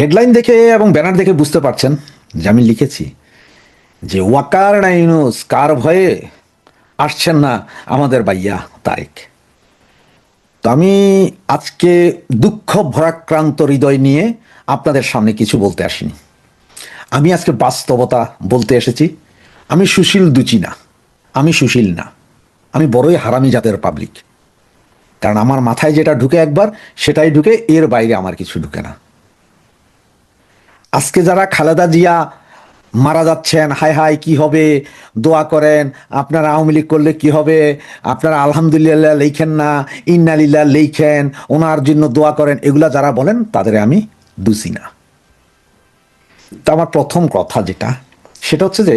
Headline দেখে এবং banner দেখে বুঝতে পারছেন যে আমি লিখেছি যে ওয়াকার নাইনুস কার ভয়ে আসছেন না আমাদের বাইয়া তারেক। তো আমি আজকে দুঃখ ভরাক্রান্ত হৃদয় নিয়ে আপনাদের সামনে কিছু বলতে আসিনি। আমি আজকে বাস্তবতা বলতে এসেছি। আমি সুশীল দুচি না। আমি সুশীল না। আমি বড়ই হারামি জাতের পাবলিক কারণ আমার মাথায় যেটা ঢুকে একবার, সেটাই ঢুকে এর বাইরে আমার কিছু ঢুকে না। আজকে যারা খালেদা জিয়া মারা যাচ্ছেন হাই হাই কি হবে? দোয়া করেন, আপনারা আওয়ামী লীগ করলে কি হবে? আপনারা আলহামদুলিল্লাহ লেখেন না ইন্নালিল্লাহ লেখেন, ওনার জন্য দোয়া করেন। এগুলা যারা বলেন, তাদের আমি দুসি না। তা আমার প্রথম কথা যেটা, সেটা হচ্ছে যে,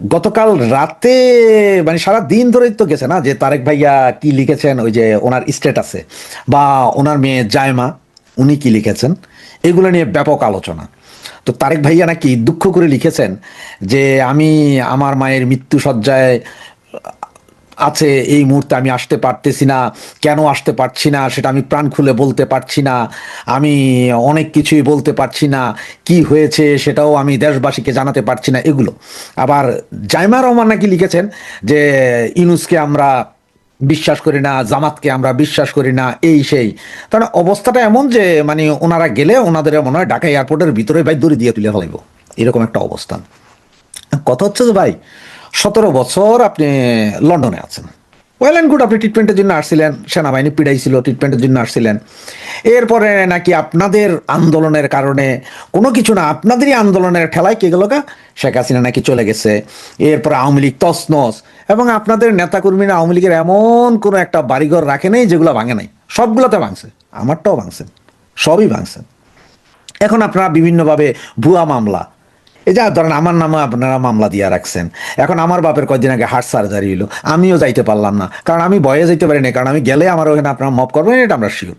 গতকাল রাতে মানে সারা দিন ধরেই তো গেছে না, যে তারেক ভাইয়া কি লিখেছেন, ওই যে ওনার স্টেটাসে বা ওনার মেয়ে জায়মা, উনি কি লিখেছেন? এগুলো নিয়ে ব্যাপক আলোচনা। তো তারেক ভাইয়া নাকি দুঃখ করে লিখেছেন যে, আমি আমার মায়ের মৃত্যু সজ্জায় আছে, এই মুহূর্তে আমি আসতে পারতেছি না। কেন আসতে পারছি না? সেটা আমি প্রাণ খুলে বলতে পারছি না। আমি অনেক কিছুই বলতে পারছি না। কি হয়েছে সেটাও আমি দেশবাসীকে জানাতে পারছি না। এগুলো। আবার জাইমা রহমান নাকি লিখেছেন যে, ইনুসকে আমরা বিশ্বাস করি না, জামাতকে আমরা বিশ্বাস করি না, এই সেই। তাহলে অবস্থাটা এমন যে মানে ওনারা গেলে ওনাদের মনে হয় ঢাকা এয়ারপোর্টের ভিতরে ভাই দড়ি দিয়ে তুলে ফেলাইব। এরকম একটা অবস্থান। কথা হচ্ছে যে ভাই, সতেরো বছর আপনি লন্ডনে আছেন। ওয়েল অ্যান্ড গুড আপনি ট্রিটমেন্টের জন্য আসছিলেন, সেনাবাহিনী পিড়াইছিল ট্রিটমেন্টের জন্য আসছিলেন। এরপরে নাকি আপনাদের আন্দোলনের কারণে কোনো কিছু না, আপনাদেরই আন্দোলনের ঠেলায় কে গেল শেখ হাসিনা নাকি চলে গেছে। এরপরে আওয়ামী লীগ তসনস এবং আপনাদের নেতাকর্মীরা আওয়ামী লীগের এমন কোনো একটা বাড়িঘর রাখে নেই যেগুলো ভাঙে নাই। সবগুলোতে ভাঙছে, আমারটাও ভাঙছেন সবই ভাঙছেন এখন আপনারা বিভিন্নভাবে ভুয়া মামলা এই যা, ধরেন আমার নামে আপনারা মামলা দিয়ে রাখছেন। এখন আমার বাপের কয়েকদিন আগে হার্ট সার্জারি হলো আমিও যাইতে পারলাম না। কারণ আমি বয়ে যাইতে পারি না কারণ আমি গেলে আমার ওখানে আপনারা মপ করবেন, এটা আমরা শিওর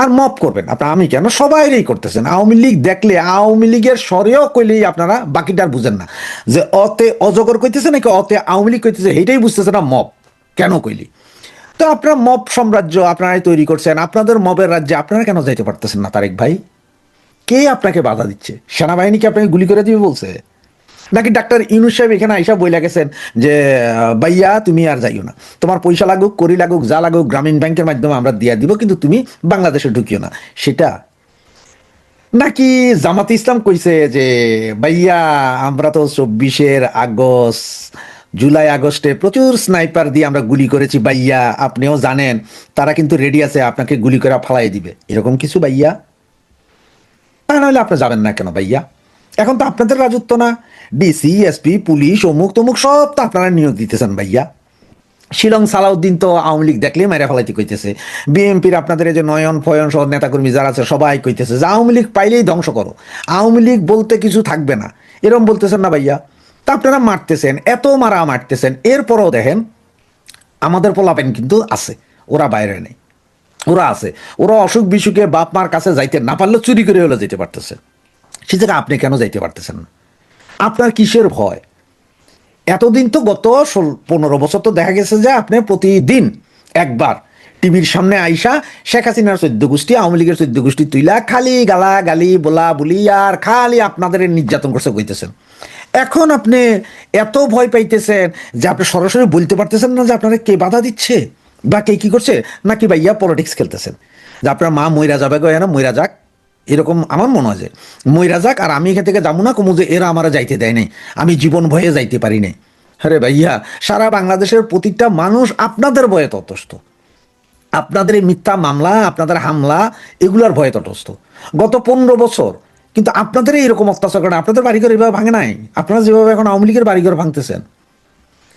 আর মপ করবেন, আপনার আমি কেন? সবাইরেই করতেছেন। আওয়ামী লীগ দেখলে, আওয়ামী লীগের স্বরেও কইলেই আপনারা বাকিটা আর বুঝেন না। যে অতে অজগর কইতেছে নাকি অতে আওয়ামী লীগ কইতেছে এইটাই বুঝতেছে না মপ কেন কইলি? তো আপনার মপ সাম্রাজ্য আপনারাই তৈরি করছেন, আপনাদের মবের রাজ্যে আপনারা কেন যাইতে পারতেছেন না, তারেক ভাই? কে আপনাকে বাধা দিচ্ছে? সেনাবাহিনী কি আপনাকে গুলি করে দিবে বলছে? নাকি ডাক্তার ইউনুস সাহেব এখানে আইসা বইলা গেছেন যে ভাইয়া, তুমি আর যাইও না। তোমার পয়সা লাগুক, করি লাগুক, যা লাগুক, গ্রামীণ ব্যাংকের মাধ্যমে আমরা দিয়া দিব, কিন্তু তুমি বাংলাদেশে ঢুকিও না। সেটা? নাকি জামাতে ইসলাম কইছে যে, ভাইয়া, আমরা তো চব্বিশের আগস্ট, জুলাই আগস্টে প্রচুর স্নাইপার দিয়ে আমরা গুলি করেছি, ভাইয়া, আপনিও জানেন, তারা কিন্তু রেডি আছে, আপনাকে গুলি করে ফালাই দিবে। এরকম কিছু, ভাইয়া? তা নাহলে আপনি যাবেন না কেন ভাইয়া? এখন তো আপনাদের রাজত্ব না। ডিসি, এসপি, পুলিশ, অমুক তমুক সব তো আপনারা নিয়োগ দিতেছেন ভাইয়া। শিলং সালাউদ্দিন তো আওয়ামী লীগ দেখলেই মেরে ফেলাইতে কইতেছে। বিএনপির আপনাদের এই যে নয়ন, ফয়ন সহ নেতাকর্মী যারা আছে, সবাই কইতেছে যে আওয়ামী লীগ পাইলেই ধ্বংস করো। আওয়ামী লীগ বলতে কিছু থাকবে না। এরম বলতেছেন না ভাইয়া। তা আপনারা মারতেছেন, এত মারা মারতেছেন, এরপরও দেখেন, আমাদের পোলাপেন কিন্তু আছে, ওরা বাইরে নেই। ওরা আছে। ওরা অসুখ বিসুখে বাপ মার কাছে যাইতে না পারলে চুরি করে হলে যেতে পারতেছে। সে জায়গায় আপনি কেন যাইতে পারতেছেন? না আপনার কিসের ভয়? এতদিন তো গত পনেরো বছর তো দেখা গেছে যে আপনি প্রতিদিন একবার টিভির সামনে আইসা শেখ হাসিনার চোদ্দ গোষ্ঠী, আওয়ামী লীগের চোদ্দ গোষ্ঠী তুইলা খালি গালা গালি বলা বলি আর খালি আপনাদের নির্যাতন করছে, কইতেছেন। এখন আপনি এত ভয় পাইতেছেন যে আপনি সরাসরি বলতে পারতেছেন না যে আপনারা কে বাধা দিচ্ছে? বা কে কি করছে? নাকি ভাইয়া পলিটিক্স খেলতেছেন যে আপনার মা মইরা যাবে গো না মইরা যাক। এরকম আমার মনে হয় যে, মইরা যাক আর আমি এখান থেকে যাব না কমু যে এরা আমার যাইতে দেয় নাই। আমি জীবন ভয়ে যাইতে পারি নাই। আরে ভাইয়া, সারা বাংলাদেশের প্রতিটা মানুষ আপনাদের ভয়ে ততস্থ আপনাদের মিথ্যা মামলা, আপনাদের হামলা, এগুলার ভয়ে তটস্থ। গত পনেরো বছর, কিন্তু আপনাদের এরকম অত্যাচার করে আপনাদের বাড়িঘর এভাবে ভাঙে নাই? আপনারা যেভাবে এখন আওয়ামী লীগের বাড়িঘর ভাঙতেছেন।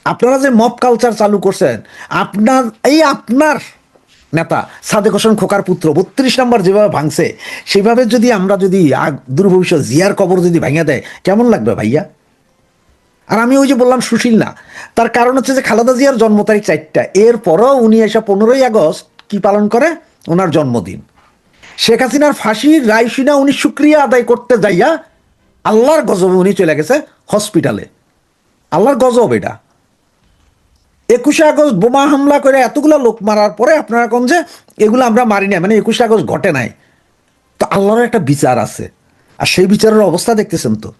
আপনারা যে মব কালচার চালু করছেন, আপনার এই আপনার নেতা সাদেক হোসেন খোকার পুত্র, বত্রিশ নম্বর যেভাবে ভাঙছে, সেভাবে যদি আমরা যদি আগ- দূর ভবিষ্যৎ জিয়ার কবর যদি ভাঙে দেয়, কেমন লাগবে ভাইয়া? আর আমি ওই যে বললাম সুশীল না, তার কারণ হচ্ছে যে খালেদা জিয়ার জন্ম তারিখ চারটা, এরপরও উনি এসে পনেরোই আগস্ট কি পালন করে? ওনার জন্মদিন। শেখ হাসিনার ফাঁসির রায় উনি সুক্রিয়া আদায় করতে যাইয়া আল্লাহর গজবে উনি চলে গেছে হসপিটালে। আল্লাহর গজব এটা। একুশে আগস্ট বোমা হামলা করে এতগুলো লোক মারার পরে আপনারা কোন যে এগুলো আমরা মারি না মানে একুশে আগস্ট ঘটে নাই। তো আল্লাহর একটা বিচার আছে। আর সেই বিচারের অবস্থা দেখতেছেন তো।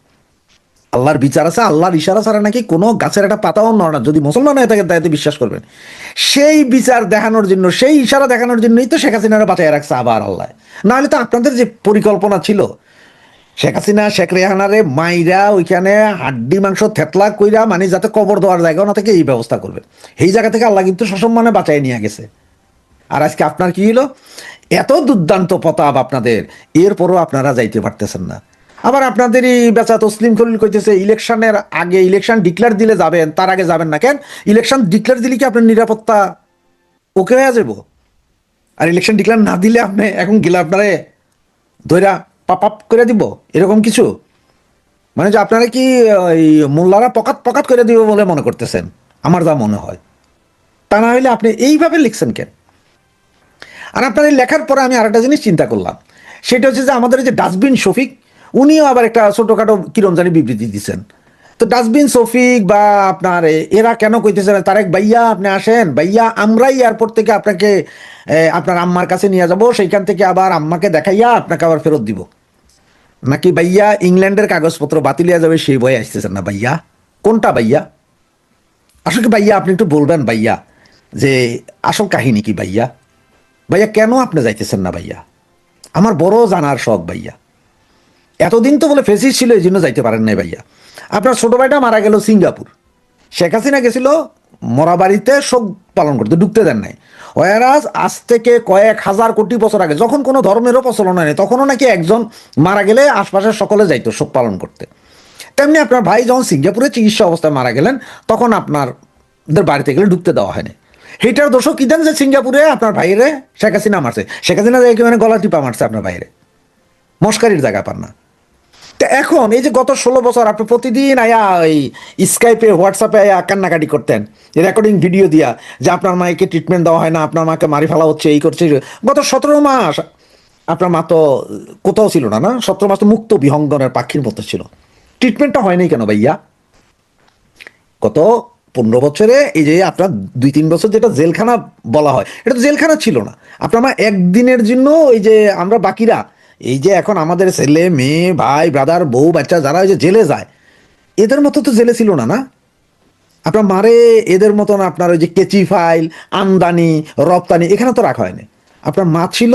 আল্লাহর বিচার আছে, আল্লাহর ইশারা ছাড়া নাকি কোনো গাছের একটা পাতাও নড়ে না। যদি মুসলমান হয়ে থাকে তাইতে বিশ্বাস করবেন। সেই বিচার দেখানোর জন্য, সেই ইশারা দেখানোর জন্যই তো শেখ হাসিনারা বাঁচাই রাখছে আবার আল্লাহ। নাহলে তো আপনাদের যে পরিকল্পনা ছিল শেখ হাসিনা, শেখ রেহানারে মাইরা ওইখানে হাড্ডি, মাংস, থেতলা কইরা মানে যাতে কবর দেওয়ার জায়গা না থেকে, এই ব্যবস্থা করবে। এই জায়গা থেকে আল্লাহ কিন্তু সসম্মানে বাঁচাই নিয়ে গেছে। আর আজকে আপনার কি হলো এত দুর্দান্ত প্রতাপ আপনাদের, এরপরও আপনারা যাইতে পারতেছেন না। আবার আপনাদেরই বেচা তসলিম খলিল কইতেছে, ইলেকশনের আগে ইলেকশন ডিক্লেয়ার দিলে যাবেন, তার আগে যাবেন না কেন? ইলেকশন ডিক্লেয়ার দিলে কি আপনার নিরাপত্তা ওকে হয়ে যাব আর ইলেকশন ডিক্লেয়ার না দিলে আপনি এখন গেলে আপনারে ধৈরা পাপ আপ করে দিব? এরকম কিছু? মানে যে আপনারা কি, ওই মোল্লারা পকাত পকাত করে দিব বলে মনে করতেছেন? আমার যা মনে হয়। তা না হলে আপনি এইভাবে লিখছেন কেন? আর আপনার লেখার পরে আমি আরেকটা জিনিস চিন্তা করলাম। সেটা হচ্ছে যে আমাদের যে ডাস্টবিন শফিক, উনিও আবার একটা ছোটোখাটো কিরম জানি বিবৃতি দিচ্ছেন তো ডাস্টবিন শফিক বা আপনার এরা কেন কইতেছে না? তারেক ভাইয়া, আপনি আসেন। ভাইয়া, আমরাই এয়ারপোর্ট থেকে আপনাকে আপনার আম্মার কাছে নিয়ে যাব। সেইখান থেকে আবার আম্মাকে দেখাইয়া আপনাকে আবার ফেরত দিব। নাকি ভাইয়া ইংল্যান্ডের কাগজপত্র বাতিলিয়া যাবে সেই বই আসতেছেন না ভাইয়া? কোনটা ভাইয়া? আসলে ভাইয়া, আপনি একটু বলবেন ভাইয়া যে আসল কাহিনী কি ভাইয়া? ভাইয়া, কেন আপনি যাইতেছেন না ভাইয়া? আমার বড় জানার শখ ভাইয়া। এতদিন তো বলে ফেসিস ছিল, এই জন্য যাইতে পারেন নাই ভাইয়া। আপনার ছোট ভাইটা মারা গেল সিঙ্গাপুর। শেখ হাসিনা গেছিল মরা বাড়িতে শোক পালন করতে, ঢুকতে দেন নাই। ওয়ারাজ আজ থেকে কয়েক হাজার কোটি বছর আগে, যখন কোনো ধর্মেরও প্রচলন হয়নি, তখনও নাকি একজন মারা গেলে আশপাশের সকলে যাইতো শোক পালন করতে। তেমনি আপনার ভাই যখন সিঙ্গাপুরে চিকিৎসা অবস্থায় মারা গেলেন, তখন আপনারদের বাড়িতে গেলে ঢুকতে দেওয়া হয়নি। সেইটার দোষও কি দেন যে সিঙ্গাপুরে আপনার ভাইরে শেখ হাসিনা মারছে? শেখ হাসিনা একেবারে গলা টিপা মারছে আপনার বাইরে মস্কারির জায়গা পান না। এখন, এই যে গত ষোলো বছর আপনি প্রতিদিন আয়া ওই স্কাইপে হোয়াটসঅ্যাপে আয়া কান্নাকাটি করতেন। রেকর্ডিং ভিডিও দিয়া, যে আপনার মাকে ট্রিটমেন্ট দেওয়া হয় না, আপনার মাকে মারি ফেলা হচ্ছে, এই করছে গত সতেরো মাস, আপনার মা তো কোথাও ছিল না না? সতেরো মাস তো মুক্ত বিহঙ্গনের পাখির মতো ছিল। ট্রিটমেন্টটা হয়নি কেন ভাইয়া? গত পনেরো বছরে এই যে আপনার দুই তিন বছর যেটা জেলখানা বলা হয়, এটা তো জেলখানা ছিল না। আপনার মা একদিনের জন্য ওই যে আমরা বাকিরা এই যে এখন আমাদের ছেলে, মেয়ে, ভাই ব্রাদার বউ, বাচ্চা যারা ওই যে জেলে যায়। এদের মতো তো জেলে ছিল না না? আপনার মারে, এদের মতন আপনার ওই যে কেচি ফাইল, আমদানি, রপ্তানি, এখানে তো রাখা হয়নি। আপনার মা ছিল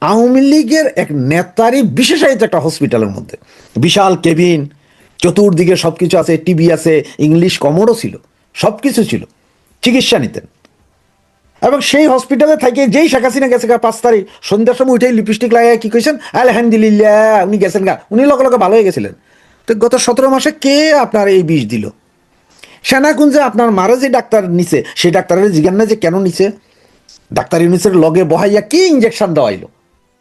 আওয়ামী লীগের এক নেতারই বিশেষায়িত একটা হসপিটালের মধ্যে। বিশাল কেবিন, চতুর্দিকে সব কিছু আছে, টিভি আছে, ইংলিশ কমোডও ছিল সব কিছু ছিল। চিকিৎসা নিতেন। এবং সেই হসপিটালে থেকে, যেই শেখ হাসিনা গেছে গা পাঁচ তারিখ, সন্ধ্যার সময় উঠেই লিপস্টিক লাগাই কি কইছেন? আলহামদুলিল্লাহ, উনি গেছেন গা। উনি লগে লগে ভালো হয়ে গেছিলেন। তো গত সতেরো মাসে কে আপনার এই বিষ দিল? সেনাকুঞ্জে আপনার মারে যে ডাক্তার নিছে, সেই ডাক্তারের জিজ্ঞান না যে কেন নিছে? ডাক্তার ইউনিসের লগে বহাইয়া কি ইঞ্জেকশন দেওয়াইলো?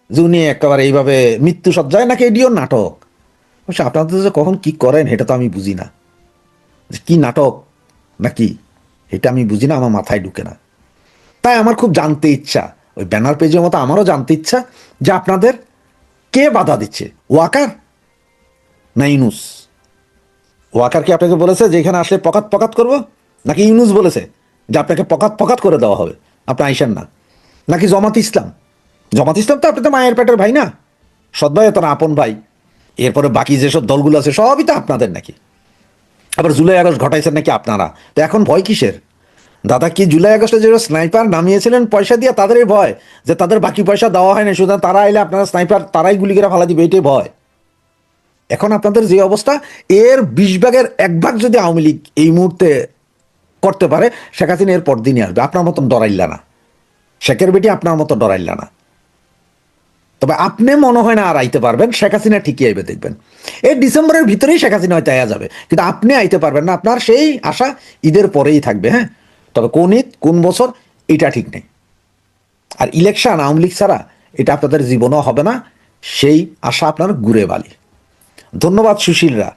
যে উনি একেবারে এইভাবে মৃত্যু সজ্জায় নাকি এডিও নাটক? অবশ্য আপনাদের যে কখন কি করেন এটা তো আমি বুঝি না। যে কি নাটক নাকি এটা আমি বুঝি না, আমার মাথায় ঢুকে না। তাই আমার খুব জানতে ইচ্ছা। ওই ব্যানার পেজের মতো আমারও জানতে ইচ্ছা যে আপনাদের কে বাধা দিচ্ছে। ওয়াকার না ইনুস ওয়াকার কি আপনাকে বলেছে যে এখানে আসলে পকাত পকাত করব? নাকি ইউনুস বলেছে যে আপনাকে পকাত পকাত করে দেওয়া হবে? আপনি আইসেন না। নাকি জমাত ইসলাম? জমাত ইসলাম তো আপনি তো মায়ের পেটের ভাই না? সৎ তো না আপন ভাই? এরপরে বাকি যেসব দলগুলো আছে, সবই তো আপনাদের নাকি? আবার জুলাই আগস্ট ঘটাইছেন নাকি আপনারা? তো এখন ভয় কিসের? দাদা কি জুলাই আগস্টে যে স্নাইপার নামিয়েছিলেন পয়সা দিয়ে তাদেরই ভয়, যে তাদের বাকি পয়সা দেওয়া হয়নি, সুতরাং তারা আইলে আপনারা স্নাইপার তারাই গুলি করে ফালা দিবে, এটাই ভয়। এখন আপনাদের যে অবস্থা, এর বিশ ভাগের এক ভাগ যদি আওয়ামী লীগ এই মুহূর্তে করতে পারে, শেখ হাসিনা এর পরদিনই আসবে। আপনার মতন ডরাইল্লা না। শেখের বেটি আপনার মতো ডরাইল্লা না। তবে আপনি মনে হয় না আর আইতে পারবেন, শেখ হাসিনা ঠিকই আইবে, দেখবেন। এই ডিসেম্বরের ভিতরেই শেখ হাসিনা হয়তো আয়া যাবে, কিন্তু আপনি আইতে পারবেন না। আপনার সেই আশা ঈদের পরেই থাকবে হ্যাঁ? তবে কোন ঈদ কোন বছর, এটা ঠিক নেই। আর ইলেকশন আওয়ামী লীগ ছাড়া এটা আপনাদের জীবনও হবে না, সেই আশা আপনার ঘুরে বালি। ধন্যবাদ সুশীলরা।